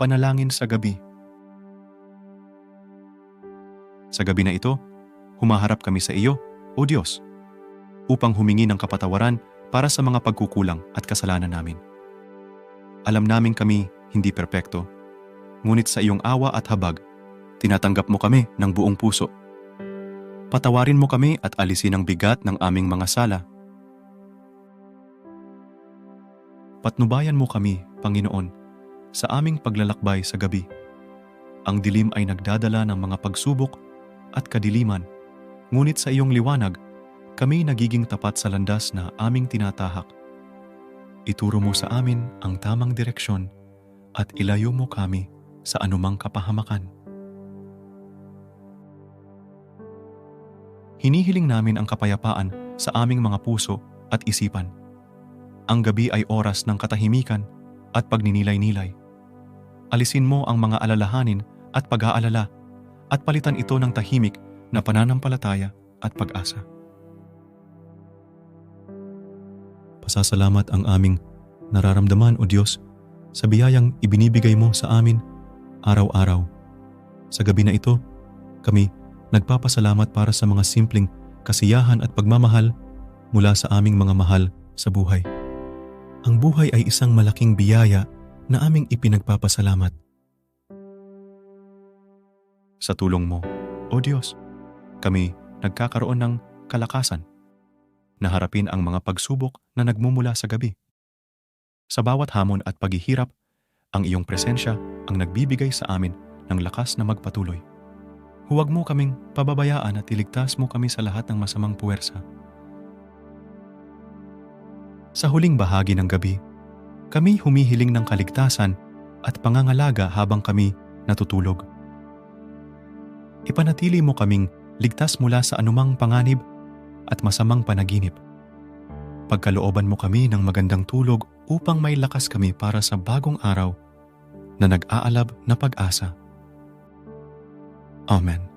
panalangin sa gabi. Sa gabi na ito, humaharap kami sa iyo, O Diyos, upang humingi ng kapatawaran para sa mga pagkukulang at kasalanan namin. Alam namin kami hindi perpekto, ngunit sa iyong awa at habag, tinatanggap mo kami ng buong puso. Patawarin mo kami at alisin ang bigat ng aming mga sala. Patnubayan mo kami, Panginoon, sa aming paglalakbay sa gabi. Ang dilim ay nagdadala ng mga pagsubok at kadiliman, ngunit sa iyong liwanag, kami nagiging tapat sa landas na aming tinatahak. Ituro mo sa amin ang tamang direksyon at ilayo mo kami sa anumang kapahamakan. Hinihiling namin ang kapayapaan sa aming mga puso at isipan. Ang gabi ay oras ng katahimikan at pagninilay-nilay. Alisin mo ang mga alalahanin at pag-aalala at palitan ito ng tahimik na pananampalataya at pag-asa. Pasasalamat ang aming nararamdaman o Diyos sa biyayang ibinibigay mo sa amin araw-araw. Sa gabi na ito, kami nagpapasalamat para sa mga simpleng kasiyahan at pagmamahal mula sa aming mga mahal sa buhay. Ang buhay ay isang malaking biyaya na aming ipinagpapasalamat. Sa tulong mo, O Diyos, kami nagkakaroon ng kalakasan na harapin ang mga pagsubok na nagmumula sa gabi. Sa bawat hamon at paghihirap, ang iyong presensya ang nagbibigay sa amin ng lakas na magpatuloy. Huwag mo kaming pababayaan at iligtas mo kami sa lahat ng masamang puwersa. Sa huling bahagi ng gabi, kami humihiling ng kaligtasan at pangangalaga habang kami natutulog. Ipanatili mo kaming ligtas mula sa anumang panganib at masamang panaginip. Pagkalooban mo kami ng magandang tulog upang may lakas kami para sa bagong araw na nag-aalab na pag-asa. Amen.